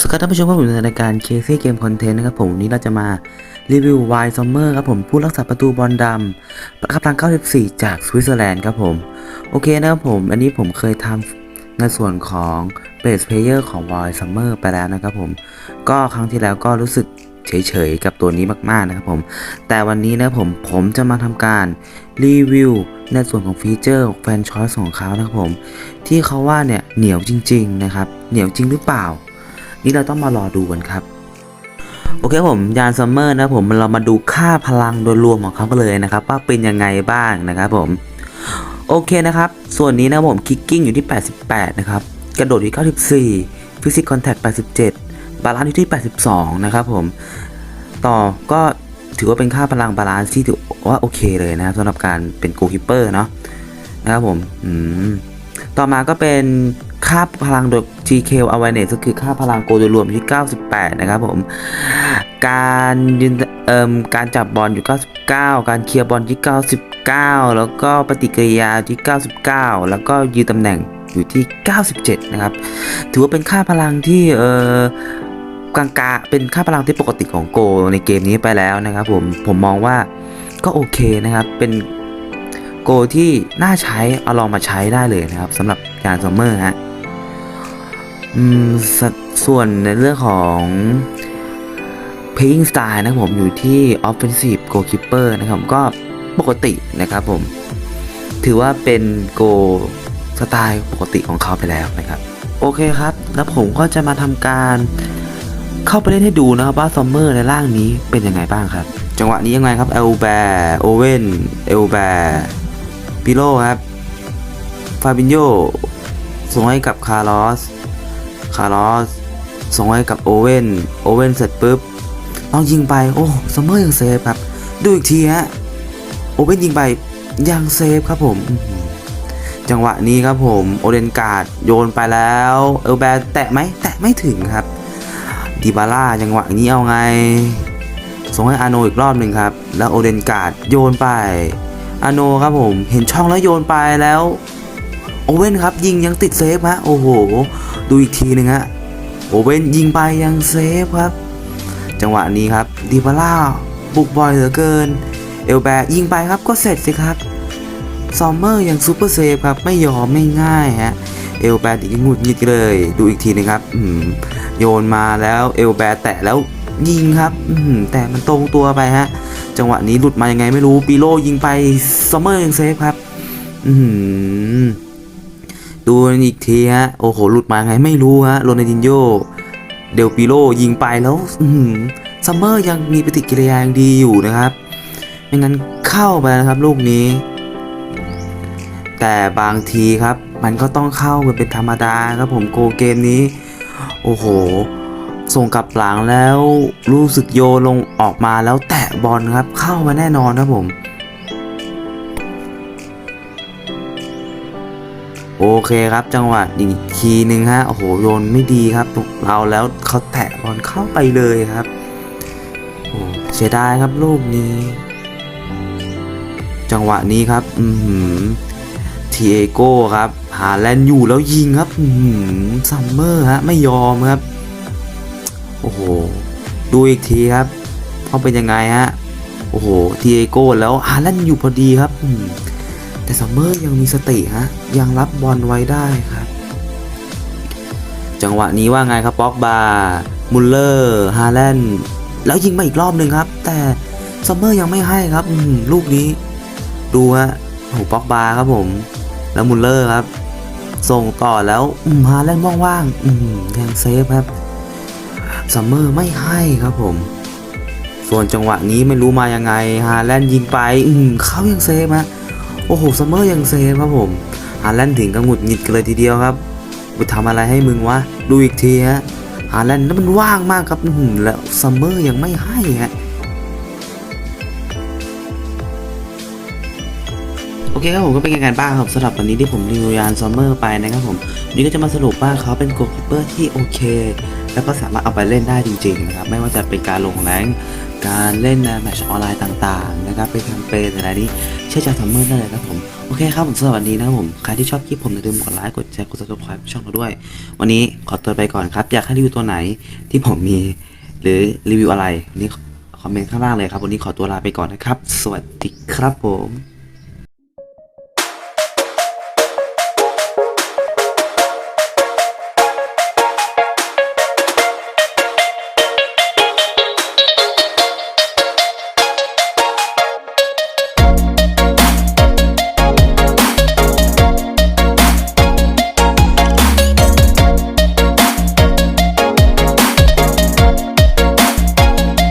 สวัสดีท่านผู้ชมครับผมในรายการเคซี่เกมคอนเทนต์นะครับผมวันนี้เราจะมารีวิวไวน์ซัมเมอร์ครับผมผู้รักษาประตูบอลดำประคับทาง94 จากสวิตเซอร์แลนด์ครับผมโอเคนะครับผม อันนี้ผมเคยทำในส่วนของเบสเพลเยอร์ของไวน์ซัมเมอร์ไปแล้วนะครับผม ก็ครั้งที่แล้วก็รู้สึกเฉยๆ กับตัวนี้มากๆนะครับผม แต่วันนี้นะผมผมจะมาทำการรีวิวในส่วนของฟีเจอร์แฟนชอยส์ของเขานะครับผม ที่เขาว่าเนี่ยเหนียวจริง ๆ นะครับ เหนียวจริงหรือเปล่า นี่เราต้องมารอดูกันครับ โอเคผมยานซัมเมอร์นะผมเรามาดูค่าพลังโดยรวมของเขากันเลยนะครับ ว่าเป็นยังไงบ้างนะครับผม โอเคนะครับ ส่วนนี้นะผมคิกกิ้งอยู่ที่ 88 นะครับ กระโดดอยู่ที่94ฟิสิกคอนแทค87 บาลานซ์อยู่ที่ 82 นะครับผม ต่อก็ถือว่าเป็นค่าพลังบาลานซ์ที่ถือว่าโอเคเลยนะครับสำหรับการเป็นโกคิปเปอร์เนาะนะครับผม อืม ต่อมาก็เป็น ค่าพลังโดย GK awareness ก็คือค่าพลังโกโดยรวมอยู่ที่ 98 นะครับผม การยืนเอ่มการจับบอลอยู่ 99 การเคลียร์บอลที่ 99 แล้วก็ปฏิกิริยาที่ 99 แล้วก็ยืนตำแหน่งอยู่ที่ 97 นะครับ ถือว่าเป็นค่าพลังที่เอ่อกลางๆเป็นค่าพลังที่ปกติของโกในเกมนี้ไปแล้วนะครับผมผมมองว่าก็โอเคนะครับเป็นโกที่น่าใช้เอาลองมาใช้ได้เลยนะครับสำหรับการซัมเมอร์ฮะ อืมสส่วนในเรื่องของ playing style นะครับผมอยู่ที่ offensive goalkeeper นะครับก็ปกตินะครับผม ถือว่าเป็นโกสไตล์ปกติของเขาไปแล้วนะครับ โอเคครับ แล้วผมก็จะมาทำการเข้าไปเล่นให้ดูนะครับว่าซัมเมอร์ในร่างนี้เป็นยังไงบ้างครับ จังหวะนี้ยังไงครับเอลแบร์โอเว่นเอลแบร์ปิโลครับฟาบินโยส่งให้กับคาร์ลอส คาร์ลอสส่งให้กับโอเว่นโอเว่นเสร็จปุ๊บต้องยิงไปโอ้ซัมเมอร์ยังเซฟครับ ดูอีกทีฮะโอเว่นยิงไปยังเซฟครับผม จังหวะนี้ครับผมโอเดนการ์ดโยนไปแล้วเอลแบร์แตะไหมแตะไม่ถึงครับดิบาร่าจังหวะนี้เอาไง ส่งให้อาโนอีกรอบหนึ่งครับ แล้วโอเดนการ์ดโยนไปอาโนครับผมเห็นช่องแล้วโยนไปแล้วโอเว่นครับยิงยังติดเซฟฮะโอ้โห ดูอีกทีหนึ่งฮะโอเว่นยิงไปยังเซฟครับ จังหวะนี้ครับดิบาร่าบุกบอยเหลือเกิน เอลแบร์ยิงไปครับก็เสร็จสิครับซอมเมอร์ยังซูเปอร์เซฟครับไม่ยอมไม่ง่ายฮะเอลแบร์ดิงุดยิดเลย ดูอีกทีนึงครับอืโยนมาแล้วเอลแบร์แตะแล้วยิงครับอืแต่มันตรงตัวไปฮะจังหวะนี้หลุดมายังไงไม่รู้ปีโลยิงไปซอมเมอร์ยังเซฟครับอืดูอีก ทีฮะ โอ้โห หลุดมาไงไม่รู้ฮะโรนัลดินโยเดลปิโลยิงไปแล้วซัมเมอร์ยังมีปฏิกิริยายังดีอยู่นะครับ ไม่งั้นเข้าไปนะครับลูกนี้ แต่บางทีครับ มันก็ต้องเข้าเป็นธรรมดาครับผมโกเกมนี้ โอ้โห ส่งกลับหลังแล้วรู้สึกโยลงออกมาแล้วแตะบอลครับเข้ามาแน่นอนครับผม โอเคครับจังหวะอีกทีหนึ่งฮะโอ้โหโยนไม่ดีครับ เราแล้วเขาแตะบอลเข้าไปเลยครับโอ้เสียดายครับลูกนี้ จังหวะนี้ครับ อือหือทีเอโก้ครับหาแลนด์อยู่แล้วยิงครับอือหือซัมเมอร์ฮะไม่ยอมครับ โอ้โห ดูอีกทีครับเขาเป็นยังไงฮะโอ้โหทีเอโก้แล้วฮาแลนด์อยู่พอดีครับอืม แต่ซัมเมอร์ยังมีสติฮะยังรับบอลไว้ได้ครับ จังหวะนี้ว่าไงครับป็อกบามุลเลอร์ฮาแลนด์แล้วยิงมาอีกรอบหนึ่งครับ แต่ซัมเมอร์ยังไม่ให้ครับลูกนี้ ดูฮะโอ้โหป็อกบาครับผม แล้วมุลเลอร์ครับ ส่งต่อแล้วฮาแลนด์ว่างๆอืยังเซฟครับซัมเมอร์ไม่ให้ครับผม ส่วนจังหวะนี้ไม่รู้มายังไงฮาแลนด์ยิงไป อืเขายังเซฟฮะ โอ้โหซัมเมอร์ยังเซฟครับผมฮาแลนด์ถึงกับหงุดหงิดกันเลยทีเดียวครับไปทำอะไรให้มึงวะ ดูอีกทีฮะฮาแลนด์นั้นมันว่างมากครับแล้วซัมเมอร์ยังไม่ให้ฮะโอเคครับผมก็เป็นยังไงบ้างครับสำหรับวันนี้ที่ผมรีวิวยานซัมเมอร์ไปนะครับผมวันนี้ก็จะมาสรุปว่าเขาเป็นโกลคิปเปอร์ที่โอเค แล้วก็สามารถเอาไปเล่นได้จริงๆนะครับไม่ว่าจะเป็นการลงแรงการเล่นในแมชออนไลน์ต่างๆนะครับเป็นแคมเปญอะไรนี้เชื่อใจซัมเมอร์ได้เลยครับผมโอเคครับผมสำหรับวันนี้นะครับผมใครที่ชอบคลิปผมอย่าลืมกดไลค์กดแชร์กด subscribe ช่องเราด้วย วันนี้ขอตัวไปก่อนครับ อยากให้รีวิวตัวไหนที่ผมมี หรือรีวิวอะไรนี่คอมเมนต์ข้างล่างเลยครับ วันนี้ขอตัวลาไปก่อนนะครับ สวัสดีครับผม